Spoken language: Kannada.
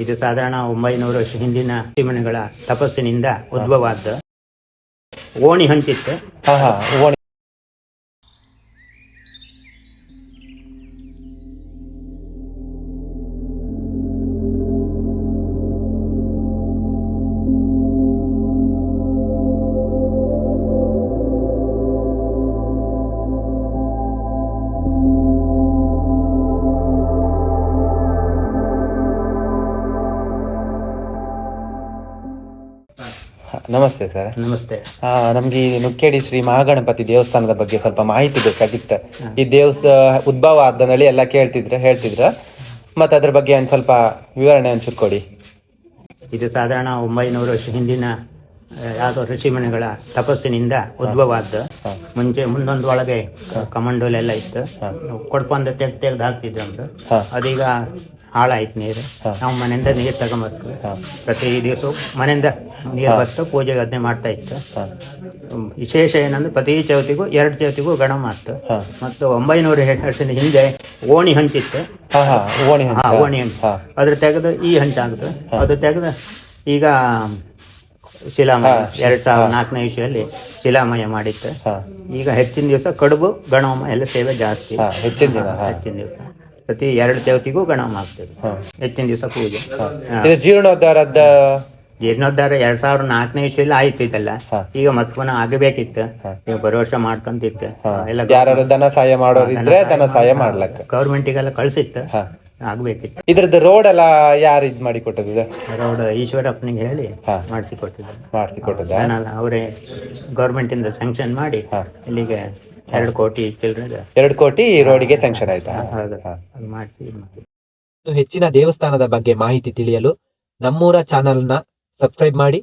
ಇದು ಸಾಧಾರಣ ಒಂಬೈನೂರು ವರ್ಷ ಹಿಂದಿನ ಸಿಮನಗಳ ತಪಸ್ಸಿನಿಂದ ಉದ್ಭವವಾದ ಓಣಿ ಹಂಚಿತ್ತು ನಮಸ್ತೆ ಸರ್. ನಮಸ್ತೆ. ನಮ್ಗೆ ಈ ನುಕ್ಕೇಡಿ ಶ್ರೀ ಮಹಾಗಣಪತಿ ದೇವಸ್ಥಾನದ ಬಗ್ಗೆ ಸ್ವಲ್ಪ ಮಾಹಿತಿ ಬೇಕಾಗಿತ್ತು. ಈ ದೇವಸ್ಥ ಉದ್ಭವ ಆದ ನಳಿ ಎಲ್ಲ ಕೇಳ್ತಿದ್ರ ಹೇಳ್ತಿದ್ರ. ಮತ್ತೆ ಅದ್ರ ಬಗ್ಗೆ ಒಂದ್ ಸ್ವಲ್ಪ ವಿವರಣೆ ಒಂಚೂರು ಕೊಡಿ. ಇದು ಸಾಧಾರಣ ಒಂಬೈನೂರು ವರ್ಷ ಹಿಂದಿನ ಯಾವುದೋ ಋಷಿಮುನಿಗಳ ತಪಸ್ಸಿನಿಂದ ಉದ್ಭವ ಆದ್ದು. ಮುಂಚೆ ಮುಂದೊಂದು ಒಳಗೆ ಕಮಂಡೋಲೆಲ್ಲ ಇತ್ತು. ಕೊಡ್ಪಂದ ತೆಗ್ದು ತೆಗ್ದು ಹಾಕ್ತಿದ್ರು ಹಾ. ಅದೀಗ ಹಾಳಾಯ್ತು ನೀರು. ನಾವು ಮನೆಯಿಂದ ನೀರು ತಗೊಂಬರ್ತೀವಿ ಪ್ರತಿ ದಿವಸ ಮನೆಯಿಂದ ನೀರು ಬರ್ತು ಪೂಜೆ ಅದನ್ನೇ ಮಾಡ್ತಾ ಇತ್ತು. ವಿಶೇಷ ಏನಂದ್ರೆ ಪ್ರತಿ ಚೌತಿಗೂ ಎರಡು ಚೌತಿಗೂ ಗಣ ಮಾಡ್ತು. ಮತ್ತು ಒಂಬೈನೂರು ವರ್ಷದ ಹಿಂದೆ ಓಣಿ ಹಂಚಿತ್ತು. ಓಣಿ ಹಂಚ. ಓಣಿ ಹಂಚು. ಹಾ. ಅದ್ರ ತೆಗೆದು ಈ ಹಂಚಾಗುತ್ತೆ ಅದು ತೆಗೆದು ಈಗ ಶಿಲಾಮಯ ಎರಡ್ ಸಾವಿರದ ನಾಲ್ಕನೇ ವಿಷಯಲ್ಲಿ ಶಿಲಾಮಯ ಮಾಡಿತ್ತು. ಈಗ ಹೆಚ್ಚಿನ ದಿವಸ ಕಡುಬು ಗಣೋಮ ಎಲ್ಲ ಸೇವೆ ಜಾಸ್ತಿ. ಹೆಚ್ಚಿನ ದಿವಸ. ಪ್ರತಿ ಎರಡು ದೇವತೆಗೂ ಗಣ ಮಾಡ್ತೇವೆ. ಹೆಚ್ಚಿನ ದಿವಸ ಪೂಜೆ. ಇದು ಜೀರ್ಣೋದ್ಧಾರದ ಜೀರ್ಣೋದ್ಧಾರ ಎರಡ್ ಸಾವಿರ ನಾಲ್ಕನೇ ವಿಷಯ ಆಯ್ತು ಇದೆಲ್ಲ. ಈಗ ಮತ್ ಪುನಃ ಆಗಬೇಕಿತ್ತು. ನೀವು ಬರೋ ವರ್ಷ ಮಾಡ್ಕೊಂತಿತ್ತು. ಎಲ್ಲ ಯಾರು ಧನ ಸಹಾಯ ಮಾಡೋರಿದ್ರೆ ಧನ ಸಹಾಯ ಮಾಡ್ಲಕ್ಕ. ಗೌರ್ಮೆಂಟಿಗೆಲ್ಲ ಕಳ್ಸಿತ್ತು. ಆಗ್ಬೇಕಿತ್ತು. ಇದ್ರದ್ದು ರೋಡ್ ಎಲ್ಲ ಯಾರು ಇದ್ ಮಾಡಿ ಕೊಟ್ಟದ ರೋಡ್ ಈಶ್ವರಪ್ಪನಿಗೆ ಹೇಳಿ. ಮಾಡಿಸಿ ಕೊಟ್ಟಿದ್ದಾರೆ ಮಾಡಿಸಿ ಕೊಟ್ಟದ ನಾನು ಅವರೇ ಗೌರ್ಮೆಂಟ್ ಇಂದ ಸ್ಯಾಂಕ್ಷನ್ ಮಾಡಿ ಇಲ್ಲಿಗೆ ಎರಡು ಕೋಟಿ ಚಿಲ್ಡ್ರನ್ ಎರಡು ಕೋಟಿ ರೋಡಿಗೆ ಸ್ಯಾಂಕ್ಷನ್ ಆಯ್ತಾ? ಹೌದು. ಅದು ಹೆಚ್ಚಿನ ದೇವಸ್ಥಾನದ ಬಗ್ಗೆ ಮಾಹಿತಿ ತಿಳಿಯಲು ನಮ್ಮೂರ ಚಾನೆಲ್ನ ಸಬ್ಸ್ಕ್ರೈಬ್ ಮಾಡಿ.